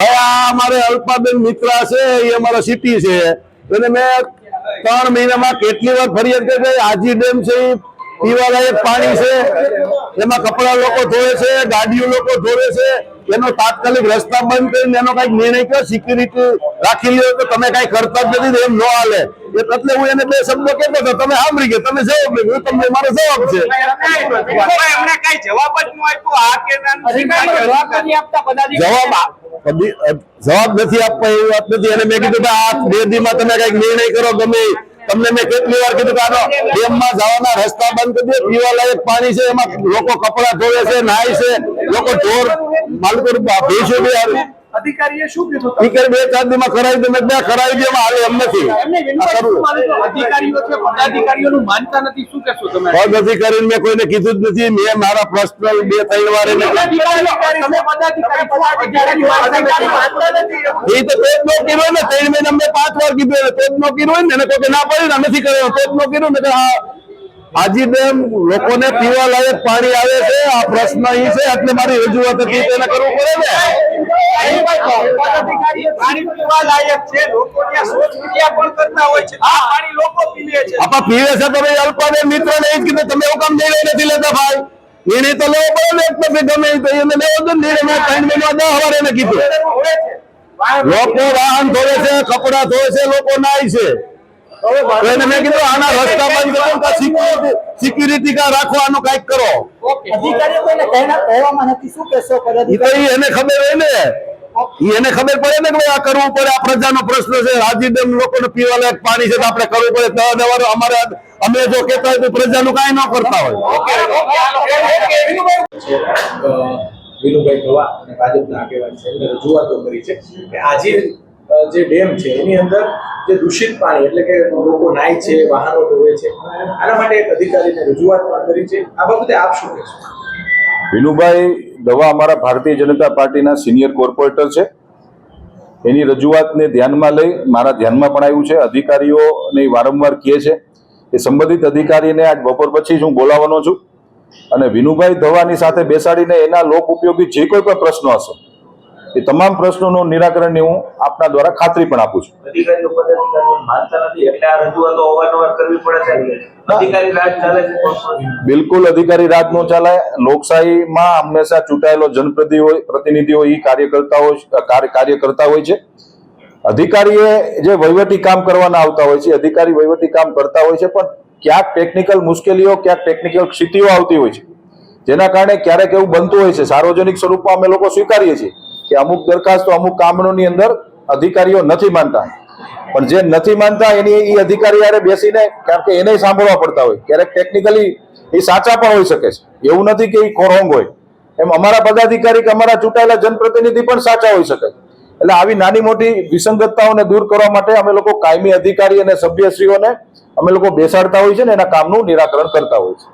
હવે આ અમારે અલ્પાબેન મિત્રા છે એ અમારા સિટી છે. એને મેં ત્રણ મહિનામાં કેટલી વાર ફરિયાદ કરી આજી ડેમ છે પીવાલાયક પાણી છે એમાં કપડા લોકો ધોવે છે ગાડીઓ લોકો ધોવે છે એનો તાત્કાલિક રસ્તા બંધ કરીને એનો કંઈક નિર્ણય કર્યો સિક્યુરિટી રાખી લ્યો તો તમે કઈ કરતા જ નથી એમ ન હાલે. એટલે હું એને બે શબ્દો કહેતો હતો તમે સાંભળી ગયા તમે જવાબ નહીં હું તમને મારો જવાબ છે. જવાબ જ ન આપ્યો આ કે ના જવાબ નથી આપવા એવી વાત નથી અને મેં કીધું કે આ બે દીમાં તમે કંઈક નિર્ણય કરો ગમે તમને મેં કેટલી વાર કીધું કે આનો ડેમમાં જવાના રસ્તા બંધ કરી દે, પીવા લાયક પાણી છે, એમાં લોકો કપડા ધોવે છે, નાય છે, લોકો ઢોર માલકો ભેંસો બી. અધિકારીએ શું કીધું અધિકારી બે ચાર દિવસમાં કરાવી દે મેં કરાવી દે હાલે એમ નથી. અધિકારીઓ છે પદાધિકારીઓનું માનતા નથી શું કહેશો તમે? પદ અધિકારીને મેં કોઈને કીધું જ નથી મેં મારા પર્સનલ બે ત્રણ વાર એને એ તો પેટ નો કર્યો ને ત્રણ મહિના મેં પાંચ વાર કીધું પેટ નો કીધું ને એને કોઈ ના પડે નથી કર્યો પેટ નો કીધું ને હા આજી ડેમ લોકોને પીવા લાયક પાણી આવે છે આ પ્રશ્ન ઈ છે એટલે મારી રજૂઆત હતી તેને કરવું પડે ને? પીવા છે અલ્પાને મિત્ર ને એ જ કીધું તમે એવું કામ નિર્ણય નથી લેતા ભાઈ. નિર્ણય તો લેવો પડે ને એક પછી ગમે તો એને લેવો જ નિર્ણય. મેં ત્રણ મહિના દસ વાર એને કીધું. લોકો વાહન ધોવે છે કપડા ધોવે છે લોકો નાય છે. એને મેં કીધું આના રસ્તા કા સિક્યુરિટી સિક્યુરિટી કા રાખવાનું કંઈક કરો. અધિકારીઓ કોઈને કહેના- કહેવામાં નથી. શું કહેશો પદાધિકારી એને ખબર હોય ને. એને ખબર પડે ને કે ભાઈ આ કરવું પડે. આ પ્રજાનો પ્રશ્ન છે. રાજી ડેમ લોકોને પીવા લાયક પાણી છે તો આપણે કરવું પડે. દવા દવા અમારે અમે જો કહેતા હોય તો પ્રજાનું કાંઈ ન કરતા હોય. વિનુભાઈ ગવા અને ભાજપના આગેવાન છે. એમને રજૂઆતો કરી છે કે આજે જે ડેમ છે એની અંદર જે દૂષિત પાણી, એટલે કે લોકો નાય છે, વાહનો ધોવે છે, આના માટે એક અધિકારીને રજૂઆત પણ કરી છે. આ બાબતે આપ શું કહેશો? વિનુભાઈ દવા અમારા ભારતીય જનતા પાર્ટીના સિનિયર કોર્પોરેટર છે. એની રજૂઆતને ધ્યાનમાં લઈ, મારા ધ્યાનમાં પણ આવ્યું છે. અધિકારીઓને વારંવાર કહે છે એ સંબંધિત અધિકારીને આજ બપોર પછી જ હું બોલાવવાનો છું. અને વિનુભાઈ ધવાની સાથે બેસાડીને એના લોક ઉપયોગી જે કોઈ પણ પ્રશ્નો હશે એ તમામ પ્રશ્નોનું નિરાકરણની હું આપના દ્વારા ખાતરી પણ આપું છું. બિલકુલ અધિકારી રાજ નો ચાલે લોકશાહીમાં હંમેશા ચૂંટાયેલો જનપ્રતિનિધિ હોય પ્રતિનિધિઓ એ કાર્ય કરતા હોય કાર્ય કાર્ય કરતા હોય છે. અધિકારીએ જે વહીવટી કામ કરવાના આવતા હોય છે અધિકારી વહીવટી કામ કરતા હોય છે પણ ક્યાંક ટેકનિકલ મુશ્કેલીઓ ક્યાંક ટેકનિકલ ક્ષિતિઓ આવતી હોય છે. જેના કારણે ક્યારેક એવું બનતું હોય છે સાર્વજનિક સ્વરૂપમાં અમે લોકો સ્વીકારીએ છીએ. કે અમુક દરખાસ્તો, અમુક કામોની અંદર અધિકારીઓ નથી માનતા. પણ જે નથી માનતા એની એ અધિકારી યારે બેસીને, કારણ કે એને સાંભળવા પડતા હોય. ક્યારેક ટેકનિકલી એ સાચા પણ હોઈ શકે છે. એવું નથી કે એ ખોરોંગ હોય. એમ અમારા પદાધિકારી કે અમારા ચૂંટાયેલા જનપ્રતિનિધિ પણ સાચા હોઈ શકે. એટલે આવી નાની મોટી વિસંગતતાઓને દૂર કરવા માટે અમે લોકો કાયમી અધિકારી અને સભ્યશ્રીઓને અમે લોકો બેસાડતા હોય છે ને એના કામનું નિરાકરણ કરતા હોય છે